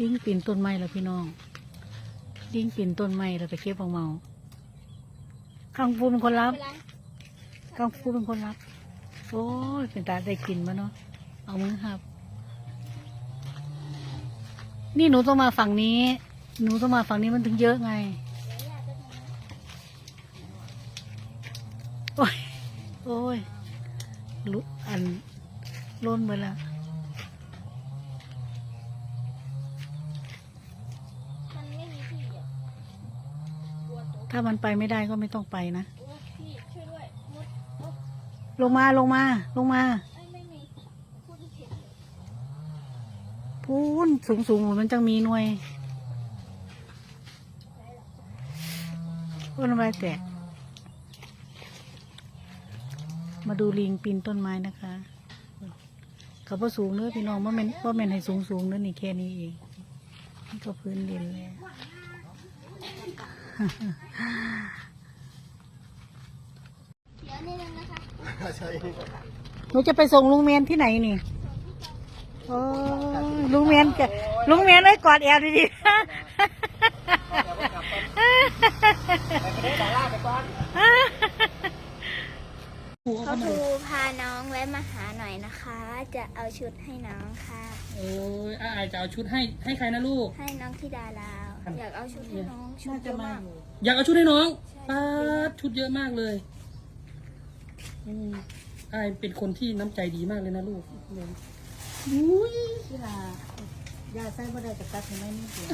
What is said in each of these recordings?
ดิ้งปีนต้นไม้แล้วพี่น้อง ดิ้งปีนต้นไม้แล้วไปเก็บเอาเมาข้างฟูเป็นคนรับข้างฟูเป็นคนรับ โอ้ยเป็นตาได้กินมาเนาะเอามือครับ นี่หนูต้องมาฝั่งนี้ หนูต้องมาฝั่งนี้มันถึงเยอะไงโอ้ยโอ้ยลุอันล้นไปแล้ว มันไม่มีที่อะกลัวตก ถ้ามันไปไม่ได้ก็ไม่ต้องไปนะโอ้พี่ช่วยด้วยมดโอ้ลงมาลงมา ลงมาไม่ไม่มีพูดผิดพูนสูงสูงมันจังมีหน่วยพูนอะไรแตกมาดูลิงปีนต้นไม้นะคะเขาบ่สูงเนื้อพี่น้องว่าแม่นว่าแม่นให้สูงสูงเนื้อนี่แค่นี้เองนี่ก็พื้นดินแล้ว เดี๋ยวนิดนึงนะคะหนูจะไปส่งลุงเมียนที่ไหนนี่โอ้ยลุงเมียนจะลุงเมียนไว้กอดแอวดีๆพ่อครูพาน้องแวะมาหาหน่อยนะคะ จะเอาชุดให้น้องค่ะ โอ้ยอาอายจะเอาชุดให้ให้ใครนะลูก ให้น้องที่ดาลาว อยากเอาชุดให้น้องชุดน่าเยจะอะมามากอยู่อยากเอาชุดให้น้องป้าดชุดเยอะมากเลยอืมอายเป็นคนที่น้ำใจดีมากเลยนะลูกอุ้ยที่ลายาใส่บ่ได้กับตัดเห็นไหมนี่เดียว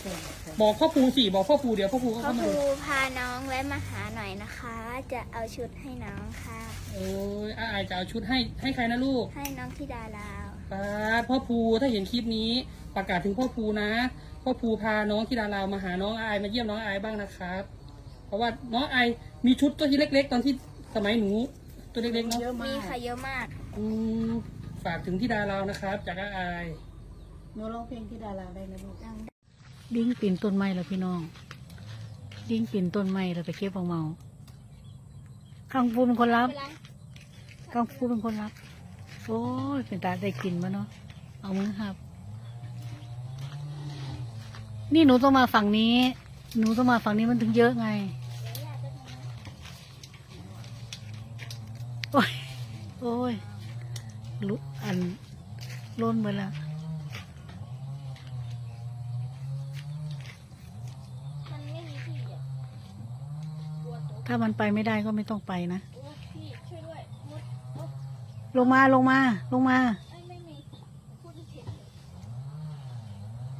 เสียเสียบอกพ่อปูสิบอกพ่อปูเดี๋ยวพ่อปูก็พ่อเข้ามาครูดูพาน้องแวะมาหาหน่อยนะคะ จะเอาชุดให้น้องค่ะโอ้ยอาอายจะเอาชุดให้ให้ใครนะลูกให้น้องที่ดาลาว ป้าดพ่อปูถ้าเห็นคลิปนี้ประกาศถึงพ่อปูนะ พ่อปูพาน้องที่ดาราวมาหาน้องอายมาเยี่ยมน้องอายบ้างนะครับ เพราะว่าน้องอายมีชุดตัวที่เล็ก ๆ ตอนที่สมัยหนูตัวเล็กๆเนาะเยอะมามีกค่ะเยอะมาก อืมฝากถึงที่ดาราวนะครับ จากอาอาย หนูร้องเพลงที่ดาราได้นะลูก ดิ้งปีนต้นไม้แล้วพี่น้อง ดิ้งปีนต้นไม้แล้วไปเก็บเอาเมาข้างฟูเป็นคนรับไปล้างข้างฟูเป็นคนรับ โอ้ยเป็นตาได้กินมาเนาะ เอามือครับ นี่หนูต้องมาฝั่งนี้ หนูต้องมาฝั่งนี้มันถึงเยอะไง โอ้ย โอ้ยลุอันล้นไปแล้วมันไม่มีที่อะถ้ามันไปไม่ได้ก็ไม่ต้องไปนะ ลงมาลงมา ลงมา ไม่ไม่มี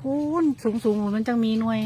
พูนสูงสูงมันจังมีหน่วย